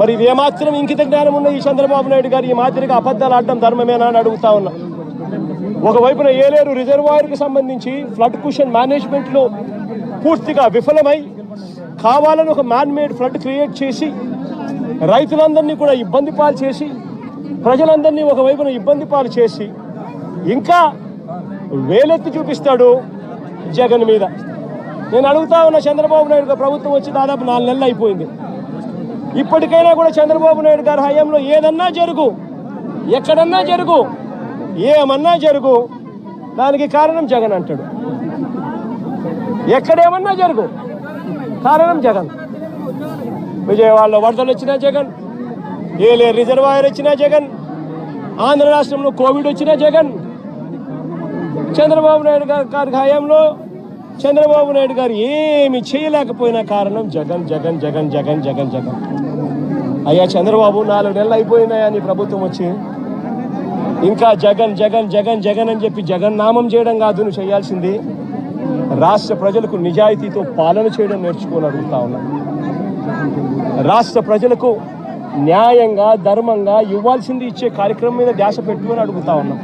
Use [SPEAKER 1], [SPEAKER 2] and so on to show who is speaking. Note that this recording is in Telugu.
[SPEAKER 1] మరి ఏమాత్రం ఇంకిత జ్ఞానం ఉన్న ఈ చంద్రబాబు నాయుడు గారు ఈ మాదిరిగా అబద్ధాలు ఆడడం ధర్మమేనా అని అడుగుతా ఉన్నా. ఒకవైపున ఏలేరు రిజర్వాయర్కి సంబంధించి ఫ్లడ్ కుషన్ మేనేజ్మెంట్లో పూర్తిగా విఫలమై కావాలని ఒక మ్యాన్మేడ్ ఫ్లడ్ క్రియేట్ చేసి రైతులందరినీ కూడా ఇబ్బంది పాలు చేసి ప్రజలందరినీ ఒకవైపున ఇబ్బంది పాలు చేసి ఇంకా వేలెత్తి చూపిస్తాడు జగన్ మీద. నేను అడుగుతా ఉన్న చంద్రబాబు నాయుడు ప్రభుత్వం వచ్చి దాదాపు నాలుగు నెలలు అయిపోయింది. ఇప్పటికైనా కూడా చంద్రబాబు నాయుడు గారి హయాంలో ఏదన్నా జరుగు ఎక్కడన్నా జరుగు ఏమన్నా జరుగు దానికి కారణం జగన్ అంటాడు. ఎక్కడేమన్నా జరుగు కారణం జగన్. విజయవాడలో వరదలు వచ్చినా జగన్ ఏలే రిజర్వాయర్ వచ్చినా జగన్ ఆంధ్ర రాష్ట్రంలో కోవిడ్ వచ్చినా జగన్. చంద్రబాబు నాయుడు గారి హయాంలో చంద్రబాబు నాయుడు గారు ఏమి చేయలేకపోయిన కారణం జగన్ జగన్ జగన్ జగన్ జగన్ జగన్. అయ్యా చంద్రబాబు నాలుగు నెలలు అయిపోయినాయా నీ ప్రభుత్వం వచ్చి? ఇంకా జగన్ జగన్ జగన్ జగన్ అని చెప్పి జగన్ నామం చేయడం కాదు నువ్వు చేయాల్సింది రాష్ట్ర ప్రజలకు నిజాయితీతో పాలన చేయడం నేర్చుకొని అడుగుతా ఉన్నా. రాష్ట్ర ప్రజలకు న్యాయంగా ధర్మంగా ఇవ్వాల్సింది ఇచ్చే కార్యక్రమం మీద ధ్యాస పెట్టుకొని అడుగుతా ఉన్నాం.